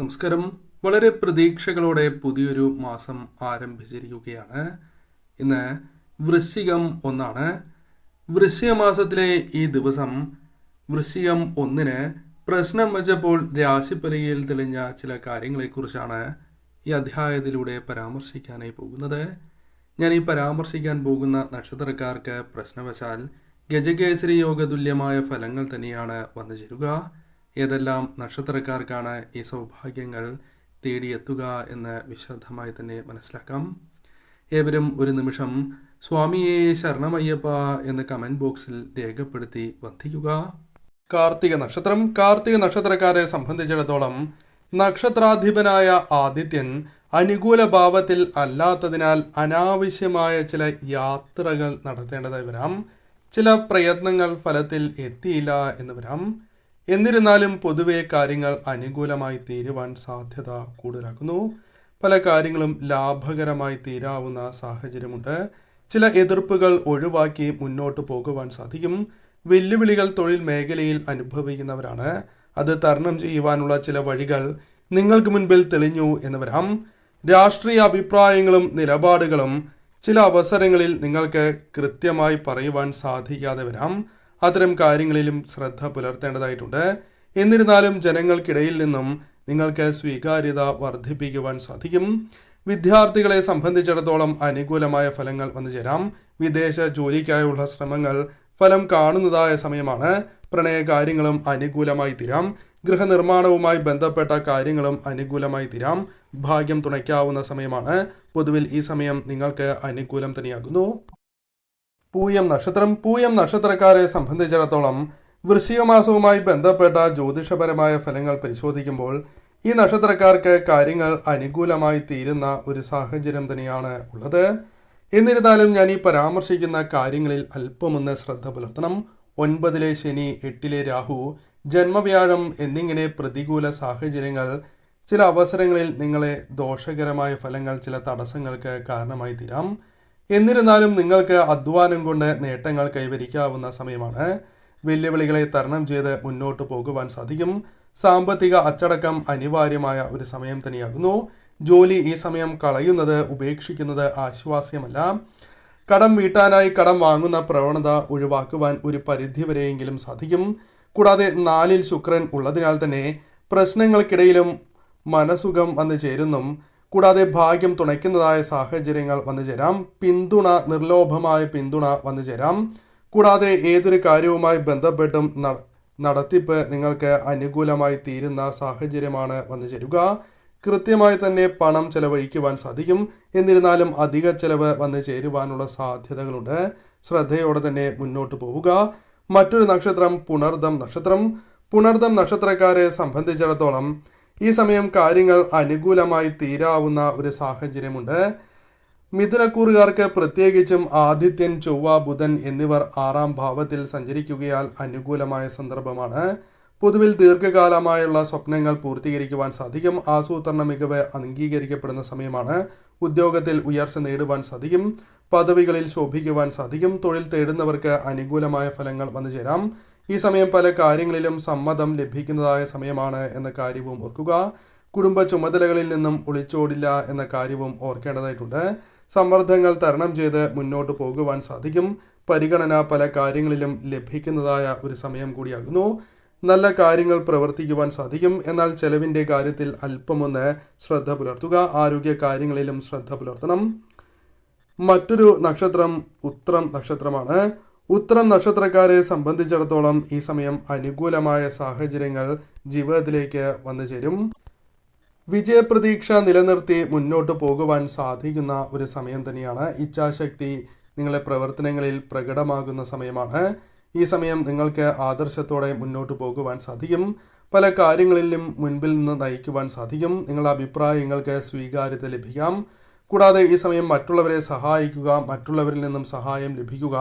നമസ്കാരം. വളരെ പ്രതീക്ഷകളോടെ പുതിയൊരു മാസം ആരംഭിച്ചിരിക്കുകയാണ്. ഇന്ന് വൃശ്ചികം ഒന്നാണ്. വൃശ്ചിക മാസത്തിലെ ഈ ദിവസം വൃശ്ചികം ഒന്നിന് പ്രശ്നം വെച്ചപ്പോൾ രാശിപ്പലകയിൽ തെളിഞ്ഞ ചില കാര്യങ്ങളെക്കുറിച്ചാണ് ഈ അധ്യായത്തിലൂടെ പരാമർശിക്കാനായി പോകുന്നത്. ഞാൻ ഈ പരാമർശിക്കാൻ പോകുന്ന നക്ഷത്രക്കാർക്ക് പ്രശ്നവശാൽ ഗജകേസരി യോഗ തുല്യമായ ഫലങ്ങൾ തന്നെയാണ് വന്നു ചേരുക. ഏതെല്ലാം നക്ഷത്രക്കാർക്കാണ് ഈ സൗഭാഗ്യങ്ങൾ തേടിയെത്തുക എന്ന് വിശദമായി തന്നെ മനസ്സിലാക്കാം. ഏവരും ഒരു നിമിഷം സ്വാമിയെ ശരണമയ്യപ്പ എന്ന് കമന്റ് ബോക്സിൽ രേഖപ്പെടുത്തി വന്ധിക്കുക കാർത്തിക നക്ഷത്രം കാർത്തിക നക്ഷത്രക്കാരെ സംബന്ധിച്ചിടത്തോളം നക്ഷത്രാധിപനായ ആദിത്യൻ അനുകൂല ഭാവത്തിൽ അല്ലാത്തതിനാൽ അനാവശ്യമായ ചില യാത്രകൾ നടത്തേണ്ടതായി വരാം. ചില പ്രയത്നങ്ങൾ ഫലത്തിൽ എത്തിയില്ല എന്ന് വരാം. എന്നിരുന്നാലും പൊതുവെ കാര്യങ്ങൾ അനുകൂലമായി തീരുവാൻ സാധ്യത കൂടുതലാക്കുന്നു. പല കാര്യങ്ങളും ലാഭകരമായി തീരാവുന്ന സാഹചര്യമുണ്ട്. ചില എതിർപ്പുകൾ ഒഴിവാക്കി മുന്നോട്ട് പോകുവാൻ സാധിക്കും. വെല്ലുവിളികൾ തൊഴിൽ മേഖലയിൽ അനുഭവിക്കുന്നവരാണ്. അത് തരണം ചെയ്യുവാനുള്ള ചില വഴികൾ നിങ്ങൾക്ക് മുൻപിൽ തെളിഞ്ഞു എന്ന് വരാം. രാഷ്ട്രീയ അഭിപ്രായങ്ങളും നിലപാടുകളും ചില അവസരങ്ങളിൽ നിങ്ങൾക്ക് കൃത്യമായി പറയുവാൻ സാധിക്കാതെ വരാം. അത്തരം കാര്യങ്ങളിലും ശ്രദ്ധ പുലർത്തേണ്ടതായിട്ടുണ്ട്. എന്നിരുന്നാലും ജനങ്ങൾക്കിടയിൽ നിന്നും നിങ്ങൾക്ക് സ്വീകാര്യത വർദ്ധിപ്പിക്കുവാൻ സാധിക്കും. വിദ്യാർത്ഥികളെ സംബന്ധിച്ചിടത്തോളം അനുകൂലമായ ഫലങ്ങൾ വന്നു ചേരാം. വിദേശ ജോലിക്കായുള്ള ശ്രമങ്ങൾ ഫലം കാണുന്നതായ സമയമാണ്. പ്രണയ കാര്യങ്ങളും അനുകൂലമായി തീരാം. ഗൃഹനിർമ്മാണവുമായി ബന്ധപ്പെട്ട കാര്യങ്ങളും അനുകൂലമായി തീരാം. ഭാഗ്യം തുണയ്ക്കാവുന്ന സമയമാണ്. പൊതുവിൽ ഈ സമയം നിങ്ങൾക്ക് അനുകൂലം തന്നെയാകുന്നു. പൂയം നക്ഷത്രം പൂയം നക്ഷത്രക്കാരെ സംബന്ധിച്ചിടത്തോളം വൃശ്ചികമാസവുമായി ബന്ധപ്പെട്ട ജ്യോതിഷപരമായ ഫലങ്ങൾ പരിശോധിക്കുമ്പോൾ ഈ നക്ഷത്രക്കാർക്ക് കാര്യങ്ങൾ അനുകൂലമായി തീരുന്ന ഒരു സാഹചര്യം തന്നെയാണ് ഉള്ളത്. എന്നിരുന്നാലും ഞാൻ ഈ പരാമർശിക്കുന്ന കാര്യങ്ങളിൽ അല്പമൊന്ന് ശ്രദ്ധ പുലർത്തണം. ഒൻപതിലെ ശനി എട്ടിലെ രാഹു ജന്മവ്യാഴം എന്നിങ്ങനെ പ്രതികൂല സാഹചര്യങ്ങൾ ചില അവസരങ്ങളിൽ നിങ്ങളെ ദോഷകരമായ ഫലങ്ങൾ ചില തടസ്സങ്ങൾക്ക് കാരണമായി തീരാം. എന്നിരുന്നാലും നിങ്ങൾക്ക് അധ്വാനം കൊണ്ട് നേട്ടങ്ങൾ കൈവരിക്കാവുന്ന സമയമാണ്. വെല്ലുവിളികളെ തരണം ചെയ്ത് മുന്നോട്ട് പോകുവാൻ സാധിക്കും. സാമ്പത്തിക അച്ചടക്കം അനിവാര്യമായ ഒരു സമയം തന്നെയാകുന്നു. ജോലി ഈ സമയം കളയുന്നത് ഉപേക്ഷിക്കുന്നത് ആശ്വാസ്യമല്ല. കടം വീട്ടാനായി കടം വാങ്ങുന്ന പ്രവണത ഒഴിവാക്കുവാൻ ഒരു പരിധി പരിധിവരെയെങ്കിലും സാധിക്കും. കൂടാതെ നാലിൽ ശുക്രൻ ഉള്ളതിനാൽ തന്നെ പ്രശ്നങ്ങൾക്കിടയിലും മനസുഖം വന്നു ചേരുന്നും. കൂടാതെ ഭാഗ്യം തുണയ്ക്കുന്നതായ സാഹചര്യങ്ങൾ വന്നു ചേരാം. പിന്തുണ നിർലോഭമായ പിന്തുണ വന്നു ചേരാം. കൂടാതെ ഏതൊരു കാര്യവുമായി ബന്ധപ്പെട്ടും നട- നടത്തിപ്പ് നിങ്ങൾക്ക് അനുകൂലമായി തീരുന്ന സാഹചര്യമാണ് വന്നു ചേരുക. കൃത്യമായി തന്നെ പണം ചെലവഴിക്കുവാൻ സാധിക്കും. എന്നിരുന്നാലും അധിക ചെലവ് വന്നു ചേരുവാനുള്ള സാധ്യതകളുണ്ട്. ശ്രദ്ധയോടെ തന്നെ മുന്നോട്ട് പോവുക. മറ്റൊരു നക്ഷത്രം പുണർദം നക്ഷത്രം. പുണർദം നക്ഷത്രക്കാരെ സംബന്ധിച്ചിടത്തോളം ഈ സമയം കാര്യങ്ങൾ അനുകൂലമായി തീരാവുന്ന ഒരു സാഹചര്യമുണ്ട്. മിഥുനക്കൂറുകാർക്ക് പ്രത്യേകിച്ചും ആദിത്യൻ ചൊവ്വ ബുധൻ എന്നിവർ ആറാം ഭാവത്തിൽ സഞ്ചരിക്കുകയാൽ അനുകൂലമായ സന്ദർഭമാണ്. പൊതുവിൽ ദീർഘകാലമായുള്ള സ്വപ്നങ്ങൾ പൂർത്തീകരിക്കുവാൻ സാധിക്കും. ആസൂത്രണ മികവ് അംഗീകരിക്കപ്പെടുന്ന സമയമാണ്. ഉദ്യോഗത്തിൽ ഉയർച്ച നേടുവാൻ സാധിക്കും. പദവികളിൽ ശോഭിക്കുവാൻ സാധിക്കും. തൊഴിൽ തേടുന്നവർക്ക് അനുകൂലമായ ഫലങ്ങൾ വന്നു ചേരാം ഈ സമയം പല കാര്യങ്ങളിലും സമ്മതം ലഭിക്കുന്നതായ സമയമാണ് എന്ന കാര്യവും ഓർക്കുക. കുടുംബ ചുമതലകളിൽ നിന്നും ഒളിച്ചോടില്ല എന്ന കാര്യവും ഓർക്കേണ്ടതായിട്ടുണ്ട്. സമ്മർദ്ദങ്ങൾ തരണം ചെയ്ത് മുന്നോട്ട് പോകുവാൻ സാധിക്കും. പരിഗണന പല കാര്യങ്ങളിലും ലഭിക്കുന്നതായ ഒരു സമയം കൂടിയാകുന്നു. നല്ല കാര്യങ്ങൾ പ്രവർത്തിക്കുവാൻ സാധിക്കും. എന്നാൽ ചെലവിന്റെ കാര്യത്തിൽ അല്പമൊന്ന് ശ്രദ്ധ പുലർത്തുക. ആരോഗ്യ കാര്യങ്ങളിലും ശ്രദ്ധ പുലർത്തണം. മറ്റൊരു നക്ഷത്രം ഉത്രം നക്ഷത്രമാണ്. ഉത്രം നക്ഷത്രക്കാരെ സംബന്ധിച്ചിടത്തോളം ഈ സമയം അനുകൂലമായ സാഹചര്യങ്ങൾ ജീവിതത്തിലേക്ക് വന്നു ചേരും. വിജയപ്രതീക്ഷ നിലനിർത്തി മുന്നോട്ട് പോകുവാൻ സാധിക്കുന്ന ഒരു സമയം തന്നെയാണ് ഇച്ഛാശക്തി. നിങ്ങളെ പ്രവർത്തനങ്ങളിൽ പ്രകടമാകുന്ന സമയമാണ്. ഈ സമയം നിങ്ങൾക്ക് ആദർശത്തോടെ മുന്നോട്ട് പോകുവാൻ സാധിക്കും. പല കാര്യങ്ങളിലും മുൻപിൽ നിന്ന് നയിക്കുവാൻ സാധിക്കും. നിങ്ങളുടെ അഭിപ്രായങ്ങൾക്ക് സ്വീകാര്യത ലഭിക്കാം. കൂടാതെ ഈ സമയം മറ്റുള്ളവരെ സഹായിക്കുക മറ്റുള്ളവരിൽ നിന്നും സഹായം ലഭിക്കുക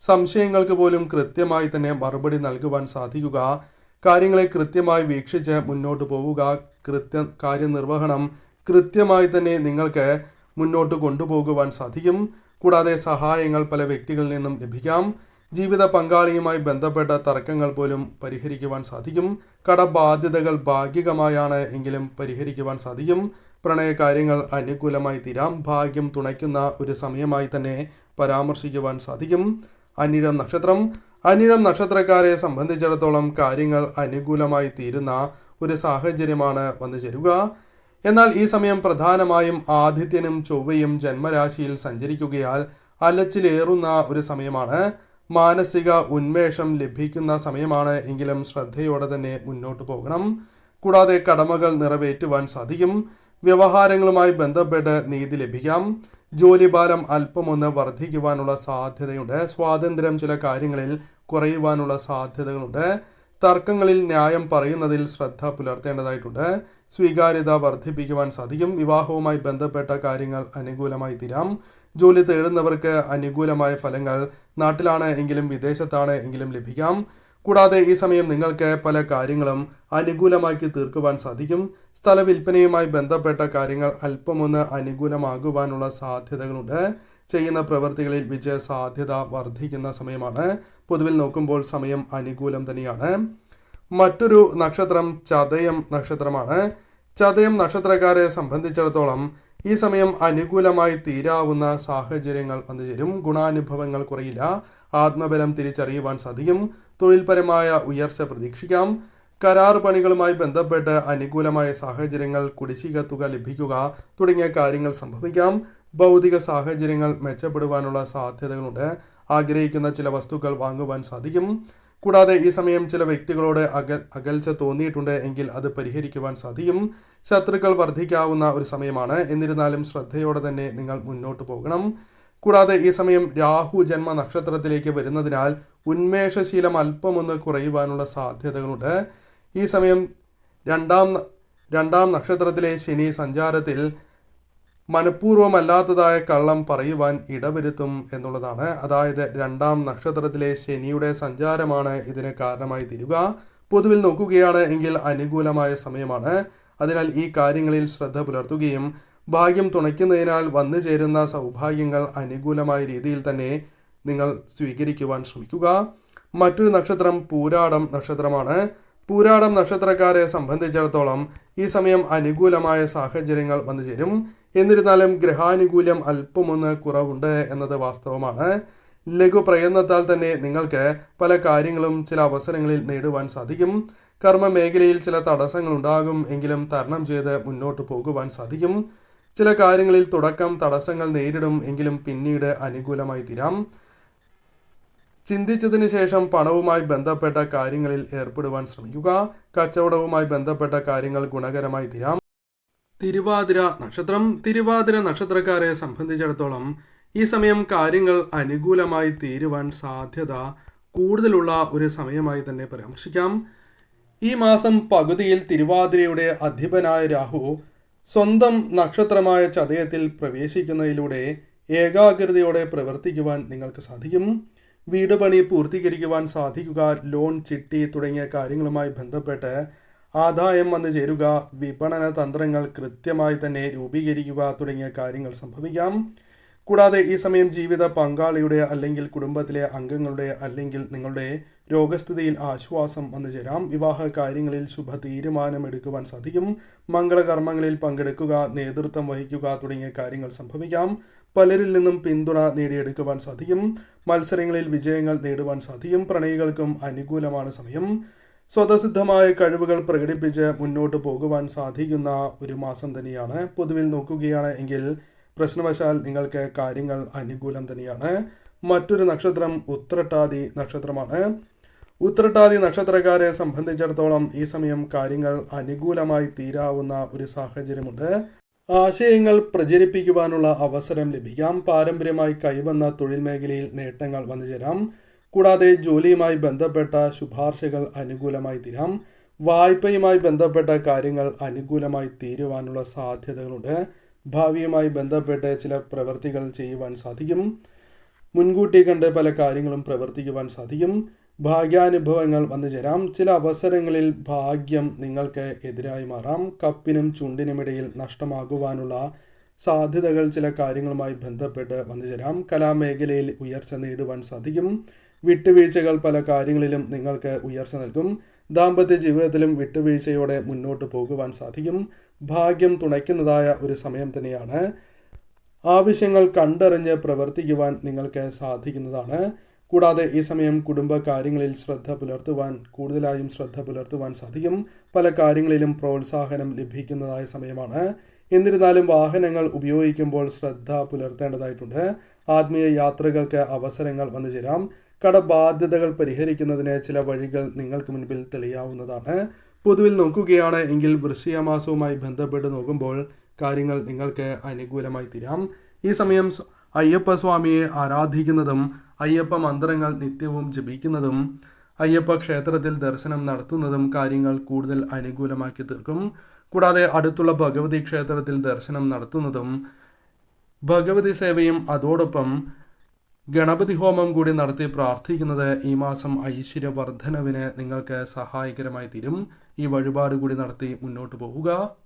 സംശയങ്ങൾക്ക് പോലും കൃത്യമായി തന്നെ മറുപടി നൽകുവാൻ സാധിക്കുക. കാര്യങ്ങളെ കൃത്യമായി വീക്ഷിച്ച് മുന്നോട്ട് പോവുക. കൃത്യ കാര്യനിർവഹണം കൃത്യമായി തന്നെ നിങ്ങൾക്ക് മുന്നോട്ട് കൊണ്ടുപോകുവാൻ സാധിക്കും. കൂടാതെ സഹായങ്ങൾ പല വ്യക്തികളിൽ നിന്നും ലഭിക്കാം. ജീവിത പങ്കാളിയുമായി ബന്ധപ്പെട്ട തർക്കങ്ങൾ പോലും പരിഹരിക്കുവാൻ സാധിക്കും. കടബാധ്യതകൾ ഭാഗികമായാണ് എങ്കിലും പരിഹരിക്കുവാൻ സാധിക്കും. പ്രണയകാര്യങ്ങൾ അനുകൂലമായി തീരാം. ഭാഗ്യം തുണയ്ക്കുന്ന ഒരു സമയമായി തന്നെ പരാമർശിക്കുവാൻ സാധിക്കും. അനിഴം നക്ഷത്രം. അനിഴം നക്ഷത്രക്കാരെ സംബന്ധിച്ചിടത്തോളം കാര്യങ്ങൾ അനുകൂലമായി തീരുന്ന ഒരു സാഹചര്യമാണ് വന്നു ചേരുക. എന്നാൽ ഈ സമയം പ്രധാനമായും ആദിത്യനും ചൊവ്വയും ജന്മരാശിയിൽ സഞ്ചരിക്കുകയാൽ അലച്ചിലേറുന്ന ഒരു സമയമാണ്. മാനസിക ഉന്മേഷം ലഭിക്കുന്ന സമയമാണ് എങ്കിലും ശ്രദ്ധയോടെ തന്നെ മുന്നോട്ട് പോകണം. കൂടാതെ കടമകൾ നിറവേറ്റുവാൻ സാധിക്കും. വ്യവഹാരങ്ങളുമായി ബന്ധപ്പെട്ട് നീതി ലഭിക്കാം. ജോലിഭാരം അല്പമൊന്ന് വർദ്ധിക്കുവാനുള്ള സാധ്യതയുണ്ട്. സ്വാതന്ത്ര്യം ചില കാര്യങ്ങളിൽ കുറയുവാനുള്ള സാധ്യതകളുണ്ട്. തർക്കങ്ങളിൽ ന്യായം പറയുന്നതിൽ ശ്രദ്ധ പുലർത്തേണ്ടതായിട്ടുണ്ട്. സ്വീകാര്യത വർദ്ധിപ്പിക്കുവാൻ സാധിക്കും. വിവാഹവുമായി ബന്ധപ്പെട്ട കാര്യങ്ങൾ അനുകൂലമായി തീരാം. ജോലി തേടുന്നവർക്ക് അനുകൂലമായ ഫലങ്ങൾ നാട്ടിലാണ് എങ്കിലും വിദേശത്താണ് എങ്കിലും ലഭിക്കാം. കൂടാതെ ഈ സമയം നിങ്ങൾക്ക് പല കാര്യങ്ങളും അനുകൂലമാക്കി തീർക്കുവാൻ സാധിക്കും. സ്ഥല വിൽപ്പനയുമായി ബന്ധപ്പെട്ട കാര്യങ്ങൾ അല്പമൊന്ന് അനുകൂലമാകുവാനുള്ള സാധ്യതകളുണ്ട്. ചെയ്യുന്ന പ്രവൃത്തികളിൽ വിജയ സാധ്യത വർദ്ധിക്കുന്ന സമയമാണ്. പൊതുവിൽ നോക്കുമ്പോൾ സമയം അനുകൂലം തന്നെയാണ്. മറ്റൊരു നക്ഷത്രം ചതയം നക്ഷത്രമാണ്. ചതയം നക്ഷത്രക്കാരെ സംബന്ധിച്ചിടത്തോളം ഈ സമയം അനുകൂലമായി തീരാവുന്ന സാഹചര്യങ്ങൾ വന്നു ചേരും. ഗുണാനുഭവങ്ങൾ കുറയില്ല. ആത്മബലം തിരിച്ചറിയുവാൻ സാധിക്കും. തൊഴിൽപരമായ ഉയർച്ച പ്രതീക്ഷിക്കാം. കരാർ പണികളുമായി ബന്ധപ്പെട്ട് അനുകൂലമായ സാഹചര്യങ്ങൾ കുടിശ്ശിക തുക ലഭിക്കുക തുടങ്ങിയ കാര്യങ്ങൾ സംഭവിക്കാം. ഭൗതിക സാഹചര്യങ്ങൾ മെച്ചപ്പെടുവാനുള്ള സാധ്യതകളുണ്ട്. ആഗ്രഹിക്കുന്ന ചില വസ്തുക്കൾ വാങ്ങുവാൻ സാധിക്കും. കൂടാതെ ഈ സമയം ചില വ്യക്തികളോട് അകൽ അകൽച്ച തോന്നിയിട്ടുണ്ട് എങ്കിൽ അത് പരിഹരിക്കുവാൻ സാധിക്കും. ശത്രുക്കൾ വർദ്ധിക്കാവുന്ന ഒരു സമയമാണ്. എന്നിരുന്നാലും ശ്രദ്ധയോടെ തന്നെ നിങ്ങൾ മുന്നോട്ട് പോകണം. കൂടാതെ ഈ സമയം രാഹു ജന്മ നക്ഷത്രത്തിലേക്ക് വരുന്നതിനാൽ ഉന്മേഷശീലം അല്പമൊന്ന് കുറയുവാനുള്ള സാധ്യതകളുണ്ട്. ഈ സമയം രണ്ടാം രണ്ടാം നക്ഷത്രത്തിലെ ശനി സഞ്ചാരത്തിൽ മനഃപൂർവമല്ലാത്തതായ കള്ളം പറയുവാൻ ഇടവരുത്തും എന്നുള്ളതാണ്. അതായത് രണ്ടാം നക്ഷത്രത്തിലെ ശനിയുടെ സഞ്ചാരമാണ് ഇതിന് കാരണമായി തീരുക. പൊതുവിൽ നോക്കുകയാണ് എങ്കിൽ അനുകൂലമായ സമയമാണ്. അതിനാൽ ഈ കാര്യങ്ങളിൽ ശ്രദ്ധ പുലർത്തുകയും ഭാഗ്യം തുണയ്ക്കുന്നതിനാൽ വന്നു ചേരുന്ന സൗഭാഗ്യങ്ങൾ അനുകൂലമായ രീതിയിൽ തന്നെ നിങ്ങൾ സ്വീകരിക്കുവാൻ ശ്രമിക്കുക. മറ്റൊരു നക്ഷത്രം പൂരാടം നക്ഷത്രമാണ്. പൂരാടം നക്ഷത്രക്കാരെ സംബന്ധിച്ചിടത്തോളം ഈ സമയം അനുകൂലമായ സാഹചര്യങ്ങൾ വന്നു ചേരും. എന്നിരുന്നാലും ഗ്രഹാനുകൂല്യം അല്പമൊന്ന് കുറവുണ്ട് എന്നത് വാസ്തവമാണ്. ലഘു പ്രയത്നത്താൽ തന്നെ നിങ്ങൾക്ക് പല കാര്യങ്ങളും ചില അവസരങ്ങളിൽ നേടുവാൻ സാധിക്കും. കർമ്മ മേഖലയിൽ ചില തടസ്സങ്ങൾ ഉണ്ടാകും എങ്കിലും തരണം ചെയ്ത് മുന്നോട്ട് പോകുവാൻ സാധിക്കും. ചില കാര്യങ്ങളിൽ തുടക്കം തടസ്സങ്ങൾ നേരിടും എങ്കിലും പിന്നീട് അനുകൂലമായി തീരാം. ചിന്തിച്ചതിന് ശേഷം പണവുമായി ബന്ധപ്പെട്ട കാര്യങ്ങളിൽ ഏർപ്പെടുവാൻ ശ്രമിക്കുക. കച്ചവടവുമായി ബന്ധപ്പെട്ട കാര്യങ്ങൾ ഗുണകരമായി തീരാം. തിരുവാതിര നക്ഷത്രം. തിരുവാതിര നക്ഷത്രക്കാരെ സംബന്ധിച്ചിടത്തോളം ഈ സമയം കാര്യങ്ങൾ അനുകൂലമായി തീരുവാൻ സാധ്യത കൂടുതലുള്ള ഒരു സമയമായി തന്നെ പരാമർശിക്കാം. ഈ മാസം പകുതിയിൽ തിരുവാതിരയുടെ അധിപനായ രാഹു സ്വന്തം നക്ഷത്രമായ ചതയത്തിൽ പ്രവേശിക്കുന്നതിലൂടെ ഏകാഗ്രതയോടെ പ്രവർത്തിക്കുവാൻ നിങ്ങൾക്ക് സാധിക്കും. വീട് പണി പൂർത്തീകരിക്കുവാൻ സാധിക്കുക ലോൺ ചിട്ടി തുടങ്ങിയ കാര്യങ്ങളുമായി ബന്ധപ്പെട്ട് ആദായം വന്നു ചേരുക വിപണന തന്ത്രങ്ങൾ കൃത്യമായി തന്നെ രൂപീകരിക്കുക തുടങ്ങിയ കാര്യങ്ങൾ സംഭവിക്കാം. കൂടാതെ ഈ സമയം ജീവിത പങ്കാളിയുടെ അല്ലെങ്കിൽ കുടുംബത്തിലെ അംഗങ്ങളുടെ അല്ലെങ്കിൽ നിങ്ങളുടെ രോഗസ്ഥിതിയിൽ ആശ്വാസം വന്നു ചേരാം. വിവാഹ കാര്യങ്ങളിൽ ശുഭ തീരുമാനം എടുക്കുവാൻ സാധിക്കും. മംഗളകർമ്മങ്ങളിൽ പങ്കെടുക്കുക നേതൃത്വം വഹിക്കുക തുടങ്ങിയ കാര്യങ്ങൾ സംഭവിക്കാം. പലരിൽ നിന്നും പിന്തുണ നേടിയെടുക്കുവാൻ സാധിക്കും. മത്സരങ്ങളിൽ വിജയങ്ങൾ നേടുവാൻ സാധിക്കും. പ്രണയികൾക്കും അനുകൂലമാണ് സമയം. സ്വതസിദ്ധമായ കഴിവുകൾ പ്രകടിപ്പിച്ച് മുന്നോട്ട് പോകുവാൻ സാധിക്കുന്ന ഒരു മാസം തന്നെയാണ്. പൊതുവിൽ നോക്കുകയാണ് എങ്കിൽ പ്രശ്നവശാൽ നിങ്ങൾക്ക് കാര്യങ്ങൾ അനുകൂലം തന്നെയാണ്. മറ്റൊരു നക്ഷത്രം ഉത്രട്ടാതി നക്ഷത്രമാണ്. ഉത്രട്ടാതി നക്ഷത്രക്കാരെ സംബന്ധിച്ചിടത്തോളം ഈ സമയം കാര്യങ്ങൾ അനുകൂലമായി തീരാവുന്ന ഒരു സാഹചര്യമുണ്ട്. ആശയങ്ങൾ പ്രചരിപ്പിക്കുവാനുള്ള അവസരം ലഭിക്കാം. പാരമ്പര്യമായി കൈവന്ന തൊഴിൽ മേഖലയിൽ നേട്ടങ്ങൾ വന്നു ചേരാം കൂടാതെ ജോലിയുമായി ബന്ധപ്പെട്ട ശുപാർശകൾ അനുകൂലമായി തീരാം. വായ്പയുമായി ബന്ധപ്പെട്ട കാര്യങ്ങൾ അനുകൂലമായി തീരുവാനുള്ള സാധ്യതകളുണ്ട്. ഭാവിയുമായി ബന്ധപ്പെട്ട് ചില പ്രവൃത്തികൾ ചെയ്യുവാൻ സാധിക്കും. മുൻകൂട്ടി കണ്ട് പല കാര്യങ്ങളും പ്രവർത്തിക്കുവാൻ സാധിക്കും. ഭാഗ്യാനുഭവങ്ങൾ വന്നു ചേരാം. ചില അവസരങ്ങളിൽ ഭാഗ്യം നിങ്ങൾക്ക് എതിരായി മാറാം. കപ്പിനും ചുണ്ടിനുമിടയിൽ നഷ്ടമാകുവാനുള്ള സാധ്യതകൾ ചില കാര്യങ്ങളുമായി ബന്ധപ്പെട്ട് വന്നു ചേരാം. കലാമേഖലയിൽ ഉയർച്ച നേടുവാൻ സാധിക്കും. വിട്ടുവീഴ്ചകൾ പല കാര്യങ്ങളിലും നിങ്ങൾക്ക് ഉയർച്ച നൽകും. ദാമ്പത്യ ജീവിതത്തിലും വിട്ടുവീഴ്ചയോടെ മുന്നോട്ട് പോകുവാൻ സാധിക്കും. ഭാഗ്യം തുണയ്ക്കുന്നതായ ഒരു സമയം തന്നെയാണ്. ആവശ്യങ്ങൾ കണ്ടറിഞ്ഞ് പ്രവർത്തിക്കുവാൻ നിങ്ങൾക്ക് സാധിക്കുന്നതാണ്. കൂടാതെ ഈ സമയം കുടുംബ കാര്യങ്ങളിൽ ശ്രദ്ധ പുലർത്തുവാൻ കൂടുതലായും ശ്രദ്ധ പുലർത്തുവാൻ സാധിക്കും. പല കാര്യങ്ങളിലും പ്രോത്സാഹനം ലഭിക്കുന്നതായ സമയമാണ്. എന്നിരുന്നാലും വാഹനങ്ങൾ ഉപയോഗിക്കുമ്പോൾ ശ്രദ്ധ പുലർത്തേണ്ടതായിട്ടുണ്ട്. ആത്മീയ യാത്രകൾക്ക് അവസരങ്ങൾ വന്നു ചേരാം. കടബാധ്യതകൾ പരിഹരിക്കുന്നതിന് ചില വഴികൾ നിങ്ങൾക്ക് മുൻപിൽ തെളിയാവുന്നതാണ്. പൊതുവിൽ നോക്കുകയാണ് എങ്കിൽ വൃശ്ചികമാസവുമായി ബന്ധപ്പെട്ട് നോക്കുമ്പോൾ കാര്യങ്ങൾ നിങ്ങൾക്ക് അനുകൂലമായി തീരാം. ഈ സമയം സ്വ- അയ്യപ്പ സ്വാമിയെ ആരാധിക്കുന്നതും അയ്യപ്പ മന്ത്രങ്ങൾ നിത്യവും ജപിക്കുന്നതും അയ്യപ്പ ക്ഷേത്രത്തിൽ ദർശനം നടത്തുന്നതും കാര്യങ്ങൾ കൂടുതൽ അനുകൂലമാക്കി തീർക്കും. കൂടാതെ അടുത്തുള്ള ഭഗവതി ക്ഷേത്രത്തിൽ ദർശനം നടത്തുന്നതും ഭഗവതി സേവയും അതോടൊപ്പം ഗണപതി ഹോമം കൂടി നടത്തി പ്രാർത്ഥിക്കുന്നത് ഈ മാസം ഐശ്വര്യവർദ്ധനവിന് നിങ്ങൾക്ക് സഹായകരമായി തീരും. ഈ വഴിപാട് കൂടി നടത്തി മുന്നോട്ട് പോവുക.